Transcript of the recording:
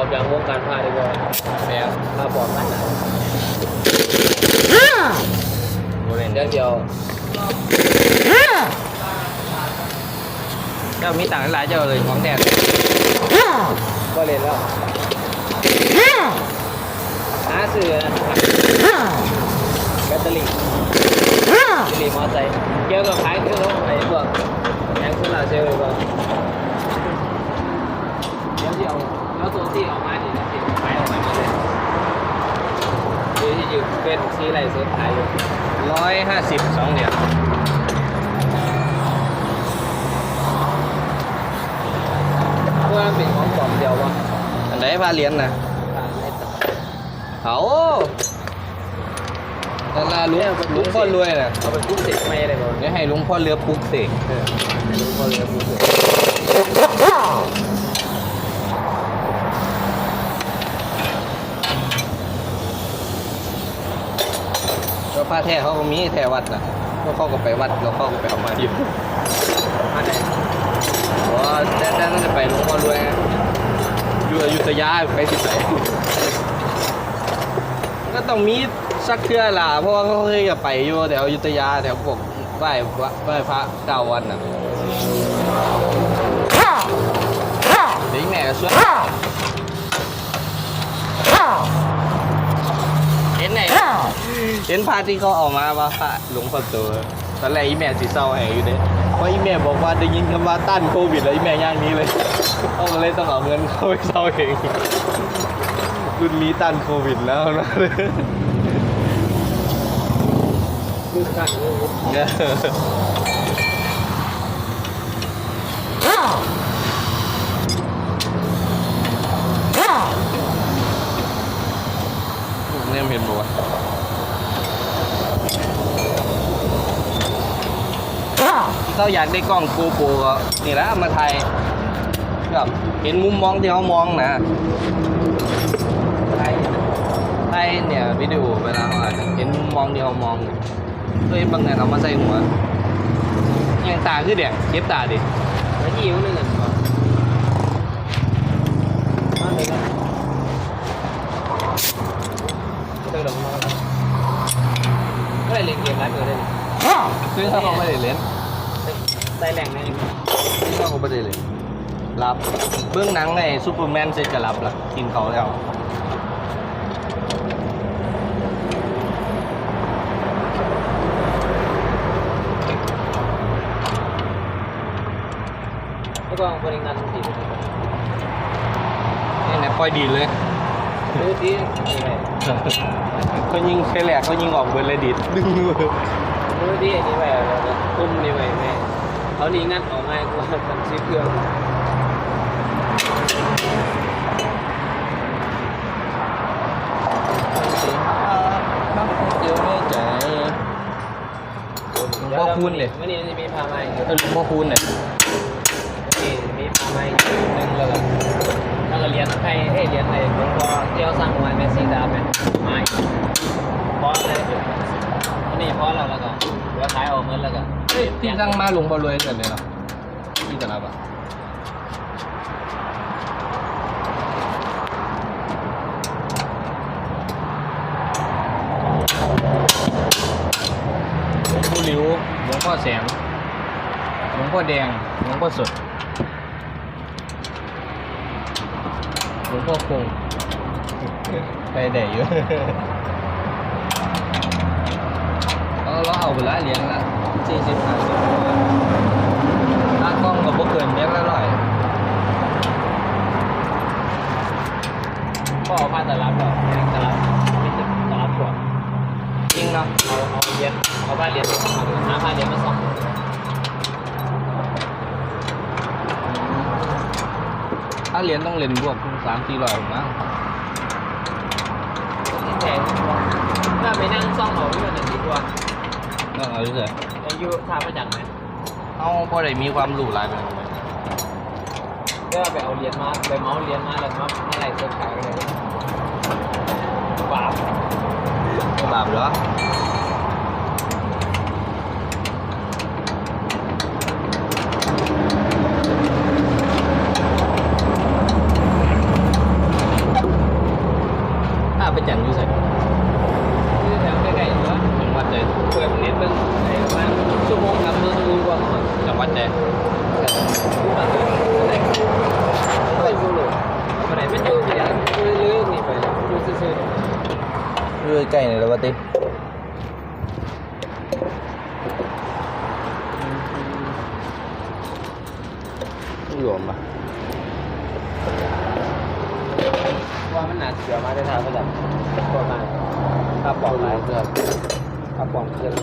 อกจากวงการพาดีกว่าแม่นพาบอกกันนะบ่เล่นเดี๋ยวเดียวเจ้ามีตังค์หลายเจ้าเลยของแท้ก็เล่นแล้วหาซื้อนะครับแบตเตอรี่แบตเตอรี่มอเตอร์ไซค์เกี่ยวกับขายเครื่องรถไอ้พวกแองโซลาร์เซลล์เลยก่อนเดี๋ยวเดียวแล้ว ตัวที่ออกมาเนี่ยที่ขายออกมาเลยคือที่อยู่เป็นซีไรสดขายอยู่ร้อยห้าสิบสองเหรียญว่าเป็นของปลอมเดียววะอันไหนพาเหรียญนะเอาแต่ละลุงลุงพ่อรวยนะเอาไปกุ้งเสร็จไม่อะไรก่อนเดี๋ยวให้ลุงพ่อเรือปลุกเสกลุงพ่อเลยกุ้งเสร็ จก็ผ้าแท้เขาก็มีแท้วัดน่ะพวกเขาก็ไปวัดแล้วเขาก็ไปเอามาอยู่มาไหนว่าแต่แต่นั่นจะไปลุงพ่อรวยไงอยู่อยุธยาไปที่ไหนก็ต้องมีสักเครือล่ะเพราะว่าเขาเคยจะไปอยู่แถวอยุธยาแถวพวกไหว้พระไหว้พระเก้าวันน่ะเดี๋ยวอีแม่ก็ช่วยเห็นไหน เห็นพระที่เขาออกมาว่าพระหลวงพ่อโตตอนแรกอีแม่สิเศร้าแห่อยู่เด้เพราะอีแม่บอกว่าได้ยินคำว่าต้านโควิดแล้วอีแม่ย่างนี้เลยเขาก็เลยต้องเอาเงินเข้าไปเศร้าเองรุ่นนี้ต้านโควิดแล้วนะเลยเห็นบอกว่าที่ เขาอยากได้กล้องโกโปรก็นี่แหละมาถ่ายแบบเห็นมุมมองที่เขามองนะถ่ายถ่ายเนี่ยวิดีโอเวลาเขาอ่านเห็นมุมมองที่เขามองเฮ้ยบางเนี่ยเอามาใส่หัวยังตาคือเด็กเย็บตาดิแล้วที่อยู่นึงอะก่อนมาเลยนะเจอดอกไม้ก็เลยเล่นเกมไลฟ์เลยซึ่งเขาก็ไม่ได้เล่น ใส่แรงในซึ่งเขาก็ไม่ได้เล่นรับเบื้องหนังในซูเปอร์แมนเสร็จก็รับละกินเขาแล้วแล้วก็บริงานทุกทีนี่ไหนปล่อยดีดเลยดูที่นี่ไงเขายิงแค่แรกเขายิงออกเบอร์เลยดิดดึงมือดูที่นี่ไปคุ้มนี่ไปแม่ เขานี่งัดออกง่ายกว่าทำซีเครื่องเดี๋ยวไม่ใจหลวงพ่อคูณเลยวันนี้จะมีพาไม้เออหลวงพ่อคูณเนี่ยนี่มีพาไม้หนึ่งแล้วก็แล้วก็เรียนให้ให้เรียนในหลวงพ่อเที่ยวสร้างไว้แม่ซีดาแม่ไม้พออะไรวันนี้พอแล้วแล้วก็ เดี๋ยวขายออกเงินแล้วก็เฮ้ยที่ตั้งมาหลวงพ่อรวยกันเลยเนาะที่จะรับอะหลวงพ่อหลิวหลวงพ่อแสงหลวงพ่อแดงหลวงพ่อสดหลวงพ่อคงไปไหนอยู่เราเราเอา ไปละเหรียญละสี่สิบห้าสิบถ้ากล้องกับพวกเกินเหรียญละร้อยก็เอาผ้าตลับหรอกตลับไม่ติดตลับก่อนจริงเนาะเอาเอาเรียนเอาผ้าเรียนมาหาผ้าเรียนมาส่องถ้าเหรียญต้องเหรียญบวกสามสี่ร้อยมั้งที่แพงถ้าไปนั่งซ่องเอาที่มันดีกว่า ต้องเอาเฉยอายุท่าประจักษ์ไหมๆเอาพอได้มีความรู้หลายไปหน่อยก็ไปเอาเหรียญมาไปเมาส์เหรียญมาแล้วมาเมื่อไหร่เซ็นขายกันเลยบาป บาปเหรอ วัดใจไปดูเลยไปไหนไม่ดูไปย่างเลื่อนๆนี่ไปดูซื่ออยู่ใกล้ๆนี่แล้วว่าติหลวมปะว่ามันหนาเสือมาได้ทางประจับตัวมาถ้าปลอมไรเพื่อนถ้าปลอมเครื่อง